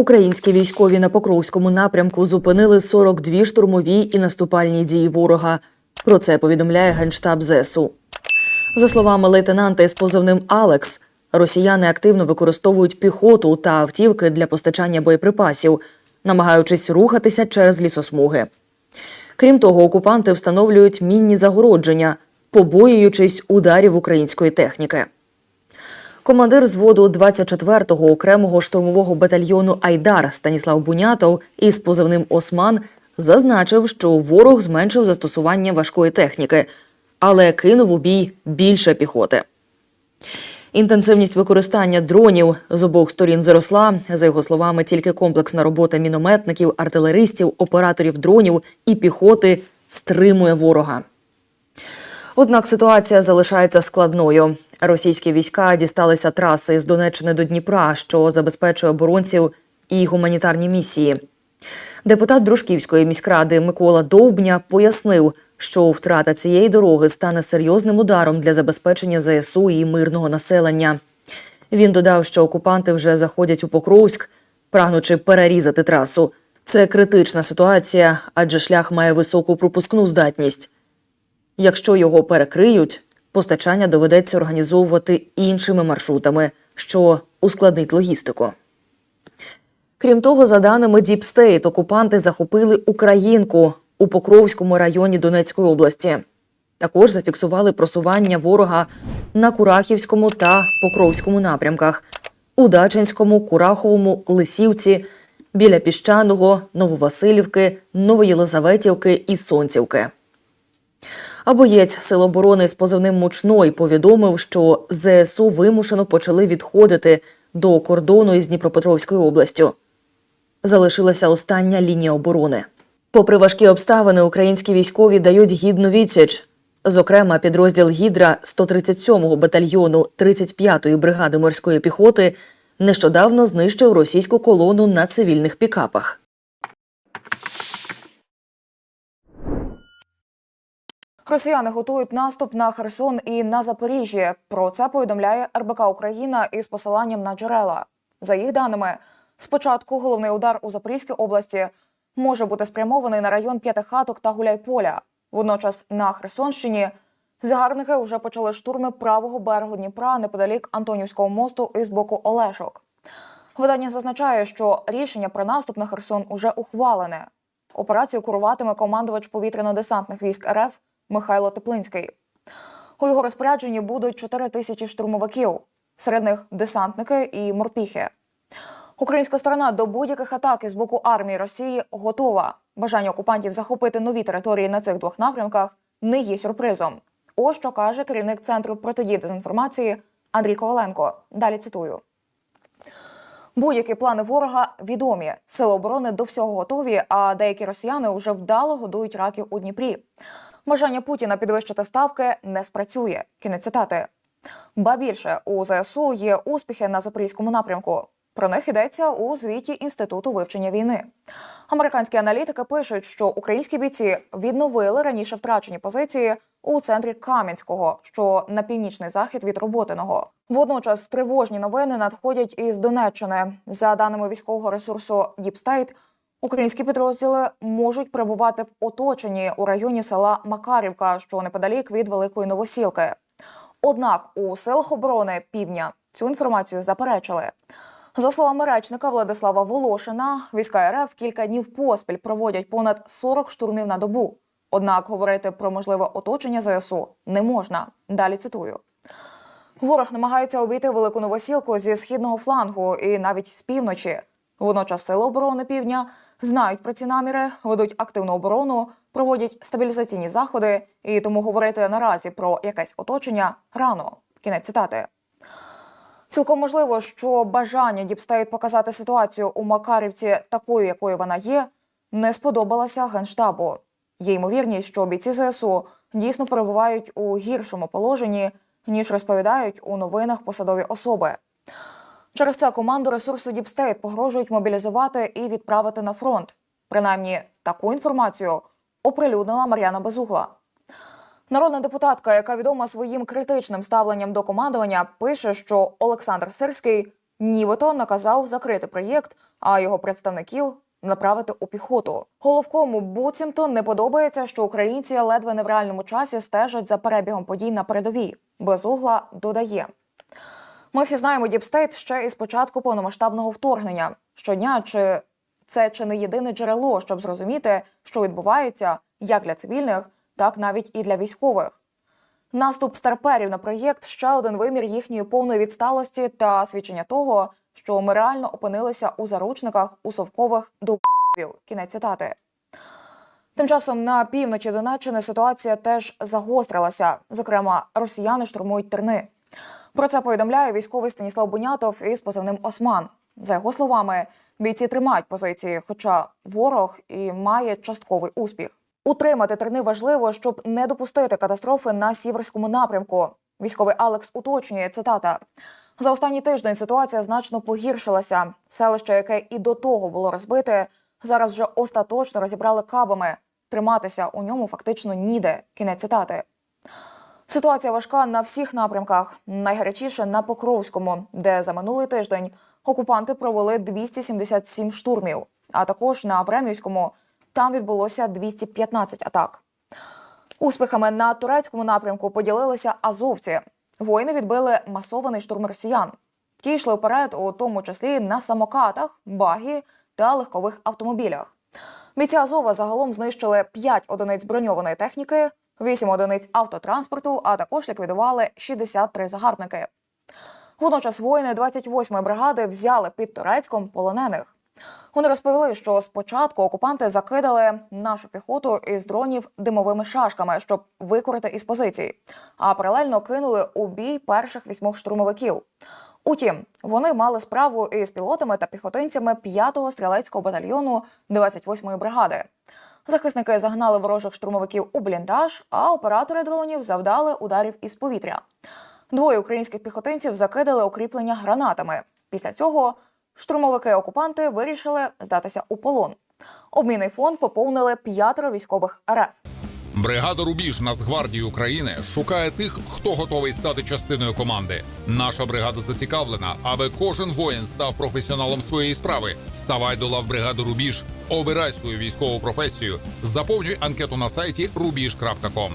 Українські військові на Покровському напрямку зупинили 42 штурмові і наступальні дії ворога. Про це повідомляє генштаб ЗСУ. За словами лейтенанта із позивним Алекс, росіяни активно використовують піхоту та автівки для постачання боєприпасів, намагаючись рухатися через лісосмуги. Крім того, окупанти встановлюють мінні загородження, побоюючись ударів української техніки. Командир зводу 24-го окремого штурмового батальйону Айдар Станіслав Бунятов із позивним Осман зазначив, що ворог зменшив застосування важкої техніки, але кинув у бій більше піхоти. Інтенсивність використання дронів з обох сторін зросла. За його словами, тільки комплексна робота мінометників, артилеристів, операторів дронів і піхоти стримує ворога. Однак ситуація залишається складною. Російські війська дісталися траси з Донеччини до Дніпра, що забезпечує оборонців і гуманітарні місії. Депутат Дружківської міськради Микола Довбня пояснив, що втрата цієї дороги стане серйозним ударом для забезпечення ЗСУ і мирного населення. Він додав, що окупанти вже заходять у Покровськ, прагнучи перерізати трасу. Це критична ситуація, адже шлях має високу пропускну здатність. Якщо його перекриють, постачання доведеться організовувати іншими маршрутами, що ускладнить логістику. Крім того, за даними State, окупанти захопили Українку у Покровському районі Донецької області. Також зафіксували просування ворога на Курахівському та Покровському напрямках, у Дачинському, Кураховому, Лисівці, біля Піщаного, Нововасилівки, Новоєлизаветівки і Сонцівки. А боєць Сил оборони з позивним Мучной повідомив, що ЗСУ вимушено почали відходити до кордону із Дніпропетровською областю. Залишилася остання лінія оборони. Попри важкі обставини, українські військові дають гідну відсіч. Зокрема, підрозділ Гідра 137-го батальйону 35-ї бригади морської піхоти нещодавно знищив російську колону на цивільних пікапах. Росіяни готують наступ на Херсон і на Запоріжжя. Про це повідомляє РБК Україна із посиланням на джерела. За їх даними, спочатку головний удар у Запорізькій області може бути спрямований на район П'ятихаток та Гуляйполя. Водночас на Херсонщині загарбники вже почали штурми правого берегу Дніпра неподалік Антонівського мосту із боку Олешок. Видання зазначає, що рішення про наступ на Херсон уже ухвалене. Операцію куруватиме командувач повітряно-десантних військ РФ Михайло Теплинський. У його розпорядженні будуть 4 тисячі штурмовиків, серед них десантники і морпіхи. Українська сторона до будь-яких атак із боку армії Росії готова. Бажання окупантів захопити нові території на цих двох напрямках не є сюрпризом. Ось що каже керівник центру протидії дезінформації Андрій Коваленко. Далі цитую. Будь-які плани ворога відомі. Сили оборони до всього готові, а деякі росіяни вже вдало годують раків у Дніпрі. Бажання Путіна підвищити ставки не спрацює. Кінець цитати. Ба більше у ЗСУ є успіхи на запорізькому напрямку. Про них йдеться у звіті інституту вивчення війни. Американські аналітики пишуть, що українські бійці відновили раніше втрачені позиції у центрі Кам'янського, що на північний захід від Роботиного. Водночас тривожні новини надходять із Донеччини. За даними військового ресурсу State, Українські підрозділи можуть перебувати в оточенні у районі села Макарівка, що неподалік від Великої Новосілки. Однак у силах оборони півдня цю інформацію заперечили. За словами речника Владислава Волошина, війська РФ кілька днів поспіль проводять понад 40 штурмів на добу. Однак говорити про можливе оточення ЗСУ не можна. Далі цитую. Ворог намагається обійти велику новосілку зі східного флангу і навіть з півночі. Водночас сили оборони півдня знають про ці наміри, ведуть активну оборону, проводять стабілізаційні заходи, і тому говорити наразі про якесь оточення рано. Кінець цитати. Цілком можливо, що бажання Діпстейт показати ситуацію у Макарівці такою, якою вона є, не сподобалося генштабу. Є ймовірність, що бійці ЗСУ дійсно перебувають у гіршому положенні, ніж розповідають у новинах посадові особи. Через це команду ресурсу Діпстейт погрожують мобілізувати і відправити на фронт. Принаймні, таку інформацію оприлюднила Мар'яна Безугла. Народна депутатка, яка відома своїм критичним ставленням до командування, пише, що Олександр Сирський нібито наказав закрити проєкт, а його представників направити у піхоту. Головкому буцімто не подобається, що українці ледве не в реальному часі стежать за перебігом подій на передовій. Безугла додає. Ми всі знаємо Діпстейт ще із початку повномасштабного вторгнення. Щодня чи це чи не єдине джерело, щоб зрозуміти, що відбувається як для цивільних, так навіть і для військових. Наступ старперів на проєкт ще один вимір їхньої повної відсталості та свідчення того, що ми реально опинилися у заручниках у совкових довбів. Кінець цитати. Тим часом на півночі Донеччини ситуація теж загострилася. Зокрема, росіяни штурмують терни. Про це повідомляє військовий Станіслав Бунятов із позивним Осман. За його словами, бійці тримають позиції, хоча ворог і має частковий успіх. Утримати терни важливо, щоб не допустити катастрофи на сіверському напрямку. Військовий Алекс уточнює цитата. За останній тиждень ситуація значно погіршилася. Селище, яке і до того було розбите, зараз вже остаточно розібрали кабами. Триматися у ньому фактично ніде. Кінець цитати. Ситуація важка на всіх напрямках. Найгарячіше на Покровському, де за минулий тиждень окупанти провели 277 штурмів. А також на Времівському там відбулося 215 атак. Успіхами на турецькому напрямку поділилися азовці. Воїни відбили масований штурм росіян. Ті йшли вперед, у тому числі на самокатах, багі та легкових автомобілях. Бійці Азова загалом знищили 5 одиниць броньованої техніки, 8 одиниць автотранспорту, а також ліквідували 63 загарбники. Водночас воїни 28-ї бригади взяли під Турецьком полонених. Вони розповіли, що спочатку окупанти закидали нашу піхоту із дронів димовими шашками, щоб викорити із позицій, а паралельно кинули у бій перших вісьмох штурмовиків. Утім, вони мали справу із пілотами та піхотинцями 5-го стрілецького батальйону 28-ї бригади. Захисники загнали ворожих штурмовиків у бліндаж, а оператори дронів завдали ударів із повітря. Двоє українських піхотинців закидали укріплення гранатами. Після цього штурмовики-окупанти вирішили здатися у полон. Обмінний фонд поповнили п'ятеро військових РФ. Бригада Рубіж Нацгвардії України шукає тих, хто готовий стати частиною команди. Наша бригада зацікавлена, аби кожен воїн став професіоналом своєї справи. Ставай до лав бригади Рубіж, обирай свою військову професію, заповнюй анкету на сайті rubiж.com.